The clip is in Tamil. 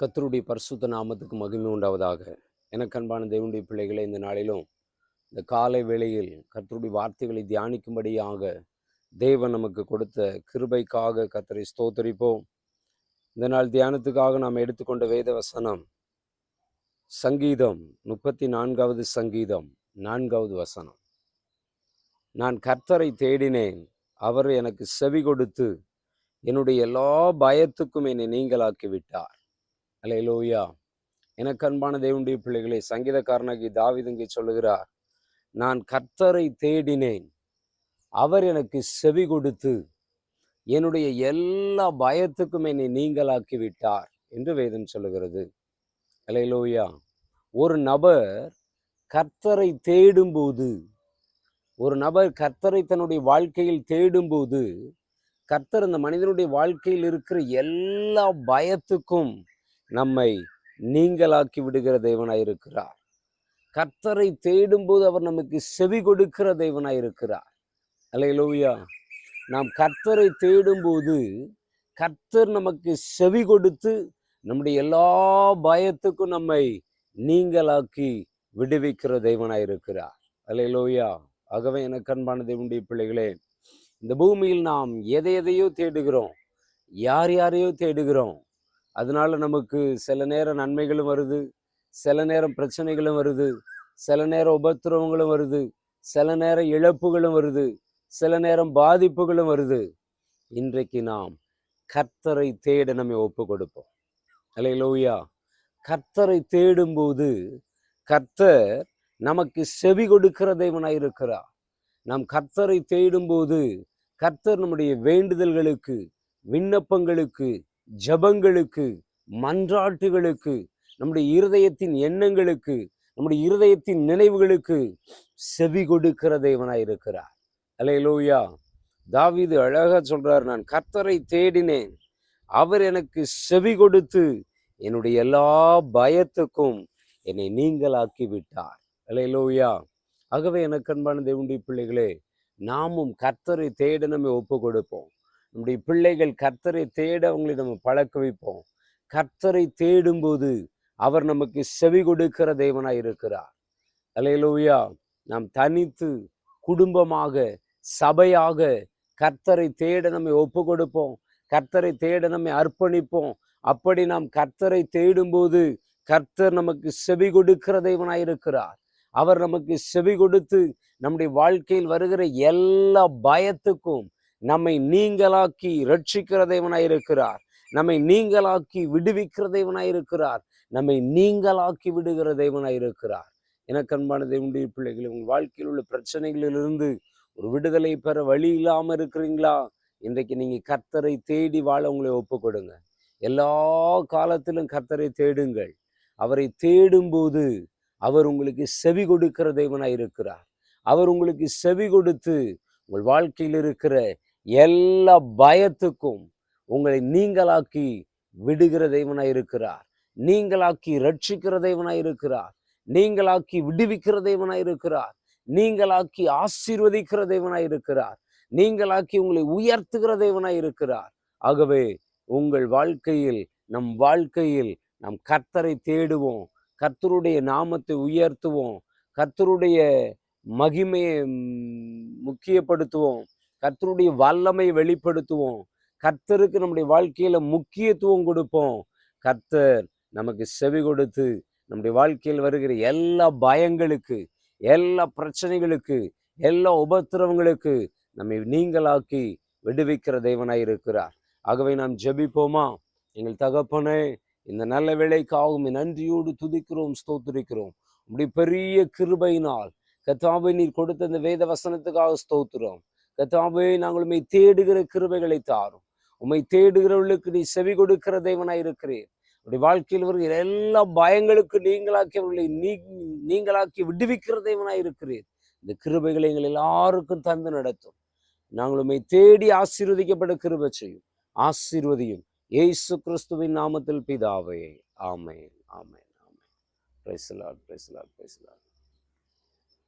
கத்தருடைய பரிசுத்த நாமத்துக்கு மகிமை உண்டாவதாக. எனக்கு அன்பான தேவனுடைய பிள்ளைகளை இந்த நாளிலும் இந்த காலை வேளையில் கத்தருடைய வார்த்தைகளை தியானிக்கும்படியாக தேவன் நமக்கு கொடுத்த கிருபைக்காக கத்தரை ஸ்தோத்தரிப்போம். இந்த நாள் தியானத்துக்காக நாம் எடுத்துக்கொண்ட வேத வசனம் சங்கீதம் முப்பத்தி நான்காவது சங்கீதம் நான்காவது வசனம். நான் கர்த்தரை தேடினேன் அவர் எனக்கு செவி கொடுத்து என்னுடைய எல்லா பயத்துக்கும் என்னை நீங்களாக்கி விட்டார் அலையலோயா. எனக்கு அன்பான தேவனுடைய பிள்ளைகளே சங்கீதக்காரனாகி தாவிதங்கி சொல்லுகிறார் நான் கர்த்தரை தேடினேன். அவர் எனக்கு செவி கொடுத்து என்னுடைய எல்லா பயத்துக்கும் என்னை நீங்களாக்கி விட்டார் என்று வேதம் சொல்லுகிறது. அலையலோயா. ஒரு நபர் கர்த்தரை தேடும்போது ஒரு நபர் கர்த்தரை தன்னுடைய வாழ்க்கையில் தேடும்போது கர்த்தர் அந்த மனிதனுடைய வாழ்க்கையில் இருக்கிற எல்லா பயத்துக்கும் நம்மை நீங்களாக்கி விடுகிற தேவனாய் கர்த்தரை தேடும்போது அவர் நமக்கு செவி கொடுக்கிற தேவனாய் அல்ல லோவியா நாம் கர்த்தரை தேடும்போது கர்த்தர் நமக்கு செவி கொடுத்து நம்முடைய எல்லா பயத்துக்கும் நம்மை நீங்களாக்கி விடுவிக்கிற தெய்வனாயிருக்கிறார் அல்ல லோவியா ஆகவே எனக்கு அன்பான தேவனுடைய பிள்ளைகளே இந்த பூமியில் நாம் எதை எதையோ தேடுகிறோம் யார் யாரையோ தேடுகிறோம் அதனால நமக்கு சில நேரம் நன்மைகளும் வருது சில நேரம் பிரச்சனைகளும் வருது சில நேரம் உபத்திரவங்களும் வருது சில நேரம் இழப்புகளும் வருது சில நேரம் பாதிப்புகளும் வருது. இன்றைக்கு நாம் கர்த்தரை தேட நம்ம ஒப்பு கொடுப்போம் லோயா கர்த்தரை தேடும்போது கர்த்தர் நமக்கு செவி கொடுக்கிற தெய்வனாய் இருக்கிறார். நாம் கர்த்தரை தேடும்போது கர்த்தர் நம்முடைய வேண்டுதல்களுக்கு விண்ணப்பங்களுக்கு ஜபங்களுக்கு மன்றாட்டுகளுக்கு நம்முடைய இருதயத்தின் எண்ணங்களுக்கு நம்முடைய இருதயத்தின் நினைவுகளுக்கு செவி கொடுக்கிற தேவனாய் இருக்கிறார். அலையலோயா தாவிது அழகா சொல்றார் நான் கர்த்தரை தேடினேன். அவர் எனக்கு செவி கொடுத்து என்னுடைய எல்லா பயத்துக்கும் என்னை நீங்களாக்கி விட்டார் அலையலோயா ஆகவே எனக்கு அன்பான தேவனுடைய பிள்ளைகளே நாமும் கர்த்தரை தேட ஒப்பு கொடுப்போம் நம்முடைய பிள்ளைகள் கர்த்தரை தேட அவங்களை நம்ம பழக்க வைப்போம். கர்த்தரை தேடும்போது அவர் நமக்கு செவி கொடுக்கிற தேவனாய் இருக்கிறார். அலையலோயா நாம் தனித்து குடும்பமாக சபையாக கர்த்தரை தேட நம்மை ஒப்பு கொடுப்போம் கர்த்தரை தேட நம்மை அர்ப்பணிப்போம். அப்படி நாம் கர்த்தரை தேடும்போது கர்த்தர் நமக்கு செவி கொடுக்கிற தேவனாய் இருக்கிறார். அவர் நமக்கு செவி கொடுத்து நம்முடைய வாழ்க்கையில் வருகிற எல்லா பயத்துக்கும் நம்மை நீங்களாக்கி ரட்சிக்கிற தேவனாய் இருக்கிறார். நம்மை நீங்களாக்கி விடுவிக்கிற தேவனாய் இருக்கிறார். நம்மை நீங்களாக்கி விடுகிற தேவனாய் இருக்கிறார். எனக்கு அன்பான தேவனுடைய பிள்ளைகள் உங்கள் வாழ்க்கையில் உள்ள பிரச்சனைகளிலிருந்து ஒரு விடுதலை பெற வழி இல்லாமல் இருக்கிறீங்களா? இன்றைக்கு நீங்க கர்த்தரை தேடி வாழ உங்களை ஒப்பு கொடுங்க எல்லா காலத்திலும் கர்த்தரை தேடுங்கள். அவரை தேடும்போது அவர் உங்களுக்கு செவி கொடுக்கிற தேவனாய் இருக்கிறார். அவர் உங்களுக்கு செவி கொடுத்து உங்கள் வாழ்க்கையில் இருக்கிற எல்லா பயத்துக்கும் உங்களை நீங்களாக்கி விடுகிற தெய்வனாய் இருக்கிறார். நீங்களாக்கி ரட்சிக்கிற தெய்வனாய் இருக்கிறார். நீங்களாக்கி விடுவிக்கிற தெய்வனாய் இருக்கிறார். நீங்களாக்கி ஆசீர்வதிக்கிற தெய்வனாய் இருக்கிறார். நீங்களாக்கி உங்களை உயர்த்துகிற தெய்வனாய் இருக்கிறார். ஆகவே உங்கள் வாழ்க்கையில் நம் வாழ்க்கையில் நம் கர்த்தரை தேடுவோம். கர்த்தருடைய நாமத்தை உயர்த்துவோம். கர்த்தருடைய மகிமையை முக்கியப்படுத்துவோம். கர்த்தருடைய வல்லமை வெளிப்படுத்துவோம். கர்த்தருக்கு நம்முடைய வாழ்க்கையில முக்கியத்துவம் கொடுப்போம். கர்த்தர் நமக்கு செவி கொடுத்து நம்முடைய வாழ்க்கையில் வருகிற எல்லா பயங்களுக்கு எல்லா பிரச்சனைகளுக்கு எல்லா உபத்திரவங்களுக்கு நம்மை நீங்களாக்கி விடுவிக்கிற தேவனாய் இருக்கிறார். ஆகவே நாம் ஜெபிப்போமா? எங்கள் தகப்பனே இந்த நல்ல வேலைக்காகவும் நன்றியோடு துதிக்கிறோம் ஸ்தோத்திரிக்கிறோம். உடைய பெரிய கிருபையினால் கத்தாவை நீர் கொடுத்த இந்த வேத வசனத்துக்காக ஸ்தோத்திரம். கத்தாவே நாங்கள் உண்மை தேடுகிற கிருபைகளை தாரும். உண்மை தேடுகிறவர்களுக்கு நீ செவி கொடுக்கிற தேவனாய் இருக்கிறேன் உடைய வாழ்க்கையில் வருகிற எல்லா பயங்களுக்கு நீங்களாக்கி அவர்களை நீ நீங்களாக்கி விடுவிக்கிற தேவனாய் இருக்கிறேன் இந்த கிருபைகளை எங்கள் எல்லாருக்கும் தந்து நடத்தும். நாங்கள் உண்மை தேடி ஆசீர்வதிக்கப்பட கிருபை செய்யும். ஆசீர்வதியும். ஏசு கிறிஸ்துவின் நாமத்தில் பிதாவே. ஆமை ஆமை ஆமை பிரைஸ்லாட் பிரைஸ்லாட் பிரைஸ்லாட்